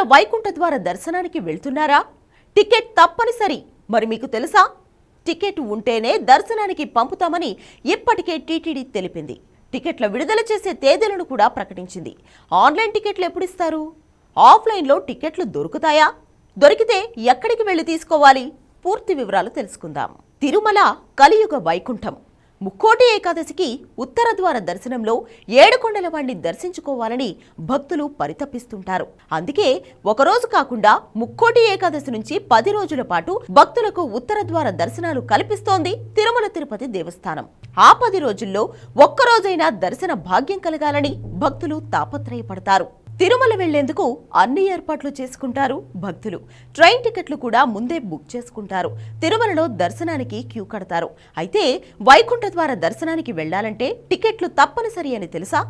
తిరుమల వైకుంఠ ద్వార దర్శనానికి వెళ్తున్నారా? టికెట్ తప్పనిసరి. మరి మీకు తెలుసా? టికెట్ ఉంటేనే దర్శనానికి పంపుతామని ఇప్పటికే టీటీడీ తెలిపింది. టికెట్ల విడుదల చేసే తేదీలను కూడా ప్రకటించింది. ఆన్లైన్ టికెట్లు ఎప్పుడు ఇస్తారు ఆఫ్లైన్లో టికెట్లు దొరుకుతాయా? దొరికితే ఎక్కడికి వెళ్ళి తీసుకోవాలి? పూర్తి వివరాలు తెలుసుకుందాం. తిరుమల కలియుగ వైకుంఠం. ముక్కోటి ఏకాదశికి ఉత్తర ద్వార దర్శనంలో ఏడుకొండల వాణ్ణి దర్శించుకోవాలని భక్తులు పరితపిస్తుంటారు. అందుకే ఒకరోజు కాకుండా ముక్కోటి ఏకాదశి నుంచి పది రోజుల పాటు భక్తులకు ఉత్తర ద్వార దర్శనాలు కల్పిస్తోంది తిరుమల తిరుపతి దేవస్థానం. ఆ పది రోజుల్లో ఒక్కరోజైనా దర్శన భాగ్యం కలగాలని భక్తులు తాపత్రయపడతారు. తిరుమల వెళ్ళేందుకు అన్ని ఏర్పాట్లు చేసుకుంటారు భక్తులు. ట్రైన్ టికెట్లు కూడా ముందే బుక్ చేసుకుంటారు. తిరుమలలో దర్శనానికి క్యూ కడతారు. అయితే వైకుంఠ ద్వార దర్శనానికి వెళ్ళాలంటే టికెట్లు తప్పనిసరి అని తెలుసా?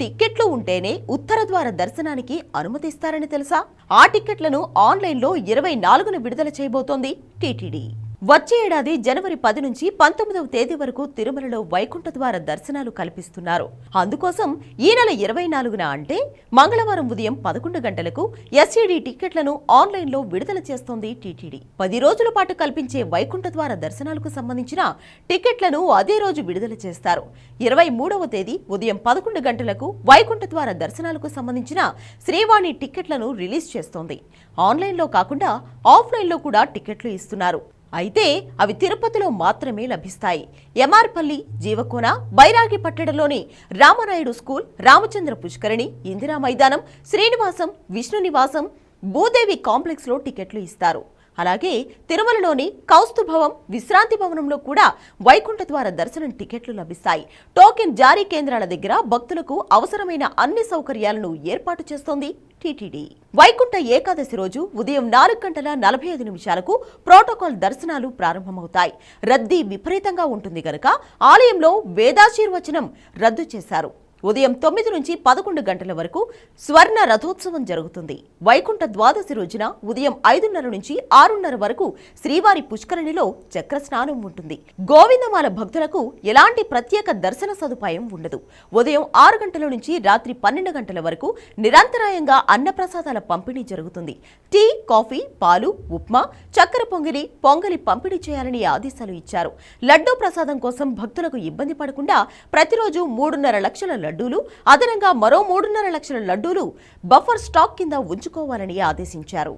టిక్కెట్లు ఉంటేనే ఉత్తర ద్వార దర్శనానికి అనుమతిస్తారని తెలుసా? ఆ టిక్కెట్లను ఆన్లైన్లో ఇరవై నాలుగున విడుదల చేయబోతోంది టీటీడీ. వచ్చే ఏడాది జనవరి పది నుంచి పంతొమ్మిదవ తేదీ వరకు తిరుమలలో వైకుంఠ ద్వార దర్శనాలు కల్పిస్తున్నారు. అందుకోసం ఈ నెల ఇరవై నాలుగున అంటే మంగళవారం ఉదయం పదకొండు గంటలకు ఎస్ఈడి టిక్కెట్లను ఆన్లైన్లో విడుదల చేస్తోంది టీటీడీ. పది రోజుల పాటు కల్పించే వైకుంఠ ద్వార దర్శనాలకు సంబంధించిన టికెట్లను అదే రోజు విడుదల చేస్తారు. ఇరవై మూడవ తేదీ ఉదయం పదకొండు గంటలకు వైకుంఠ ద్వార దర్శనాలకు సంబంధించిన శ్రీవాణి టిక్కెట్లను రిలీజ్ చేస్తోంది. ఆన్లైన్లో కాకుండా ఆఫ్లైన్లో కూడా టిక్కెట్లు ఇస్తున్నారు. అయితే అవి తిరుపతిలో మాత్రమే లభిస్తాయి. ఎంఆర్పల్లి జీవకోన బైరాగి పట్టణంలోని రామనాయుడు స్కూల్ రామచంద్ర పుష్కరిణి ఇందిరా మైదానం శ్రీనివాసం విష్ణు నివాసం భూదేవి కాంప్లెక్స్లో టికెట్లు ఇస్తారు. అలాగే తిరుమలలోని కౌస్తుభవం విశ్రాంతి భవనంలో కూడా వైకుంఠ ద్వార దర్శనం టికెట్లు లభిస్తాయి. టోకెన్ జారీ కేంద్రాల దగ్గర భక్తులకు అవసరమైన అన్ని సౌకర్యాలను ఏర్పాటు చేస్తోంది టీటీడీ. వైకుంఠ ఏకాదశి రోజు ఉదయం నాలుగు గంటల నలభై ఐదు నిమిషాలకు ప్రోటోకాల్ దర్శనాలు ప్రారంభమవుతాయి. రద్దీ విపరీతంగా ఉంటుంది గనక ఆలయంలో వేదాశీర్వచనం రద్దు చేశారు. ఉదయం తొమ్మిది నుంచి పదకొండు గంటల వరకు స్వర్ణ రథోత్సవం జరుగుతుంది. వైకుంఠ ద్వాదశి రోజున ఉదయం ఐదున్నర నుంచి ఆరున్నర వరకు శ్రీవారి పుష్కరిణిలో చక్ర స్నానం ఉంటుంది. గోవిందమాల భక్తులకు ఎలాంటి ప్రత్యేక దర్శన సదుపాయం ఉండదు. ఉదయం ఆరు గంటల నుంచి రాత్రి పన్నెండు గంటల వరకు నిరంతరాయంగా అన్నప్రసాదాల పంపిణీ జరుగుతుంది. టీ కాఫీ పాలు ఉప్మా చక్కెర పొంగిలి పొంగలి పంపిణీ చేయాలని ఆదేశాలు ఇచ్చారు. లడ్డూ ప్రసాదం కోసం భక్తులకు ఇబ్బంది పడకుండా ప్రతిరోజు మూడున్నర లక్షల లడ్డూలు అదనంగా మరో మూడున్నర లక్షల లడ్డూలు బఫర్ స్టాక్ కింద ఉంచుకోవాలని ఆదేశించారు.